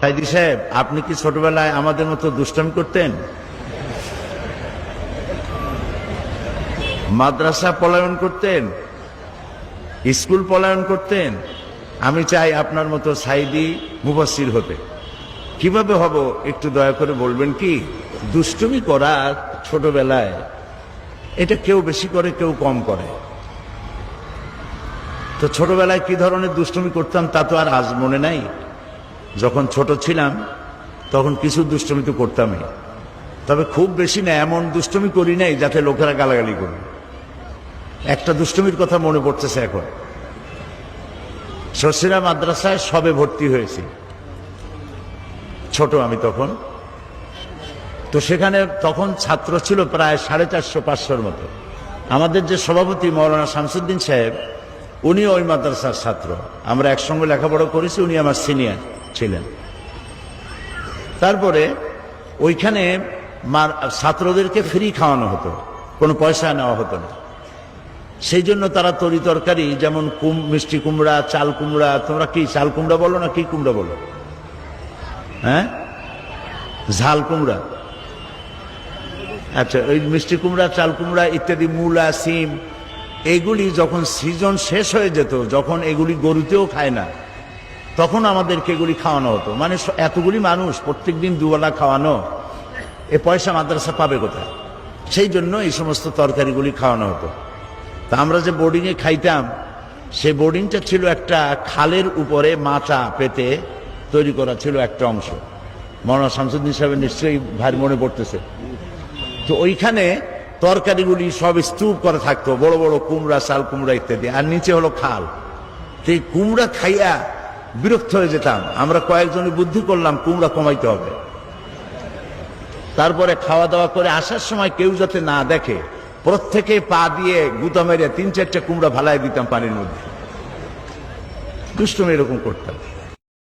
কাইদি সাহেব, আপনি কি ছোটবেলায় আমাদের মতো দুষ্টামি করতেন? মাদ্রাসা পলায়ন করতেন? স্কুল পলায়ন করতেন? আমি চাই আপনার মতো সাইদি মুবাসির হতে। কীভাবে হব, একটু দয়া করে বলবেন কি? দুষ্টুমি করা ছোটবেলায়, এটা কেউ বেশি করে, কেউ কম করে। তো ছোটবেলায় কি ধরনের দুষ্টুমি করতাম তা তো আর আজ মনে নাই। যখন ছোট ছিলাম, তখন কিছু দুষ্টুমি তো করতামই। তবে খুব বেশি না, এমন দুষ্টুমি করি নাই যাতে লোকেরা গালাগালি করবে একটা দুষ্টুমির কথা মনে পড়তেছে এখন। শশীরা মাদ্রাসায় সবে ভর্তি হয়েছি। ছোট আমি তখন। তো সেখানে তখন ছাত্র ছিল প্রায় সাড়ে চারশো, পাঁচশোর মতো। আমাদের যে সভাপতি মৌলানা শামসুদ্দিন সাহেব উনি ওই মাদ্রাসার ছাত্র। আমরা একসঙ্গে লেখাপড়া করেছি, উনি আমার সিনিয়র ছিলেন। তারপরে ওইখানে ছাত্রদেরকে ফ্রি খাওয়ানো হতো, কোনো পয়সা নেওয়া হতো না। সেই জন্য তারা তরি তরকারি, যেমন কুম, মিষ্টি কুমড়া, চাল কুমড়া, তোমরা কি চাল কুমড়া বলো না কি কুমড়া বলো? হ্যাঁ? ঝাল কুমড়া। আচ্ছা ওই মিষ্টি কুমড়া, চাল কুমড়া, ইত্যাদি, মূলা, সিম, এগুলি যখন সিজন শেষ হয়ে যেত, যখন এগুলি গরুতেও খায় না তখন আমাদেরকে এগুলি খাওয়ানো হতো। মানে এতগুলি মানুষ প্রত্যেকদিন দুবেলা খাওয়ানো, এ পয়সা মাদ্রাসা পাবে কোথায়? সেই জন্য এই সমস্ত তরকারিগুলি খাওয়ানো হতো। তা আমরা যে বোর্ডিংয়ে খাইতাম, সেই বোর্ডিংটা ছিল একটা খালের উপরে মাচা পেতে তৈরি করা ছিল একটা অংশ। মৌলানা শামসুদ্দিন সাহেবের নিশ্চয়ই ভাই মনে পড়তেছে। তো ওইখানে তরকারিগুলি সব স্তূপ করে থাকতো, বড় বড় কুমড়া, শাল কুমড়া ইত্যাদি। আর নিচে হলো খাল। এই কুমড়া খাইয়া বিরক্ত হয়ে যেতাম। আমরা কয়েকজন বুদ্ধি করলাম, কুমড়া কমাইতে হবে। তারপরে খাওয়া দাওয়া করে আসার সময় কেউ যাতে না দেখে, প্রত্যেকে পা দিয়ে গুতা মেরে তিন চারটে কুমড়া ভালাই দিতাম পানির মধ্যে। দুষ্টমি এরকম করতাম।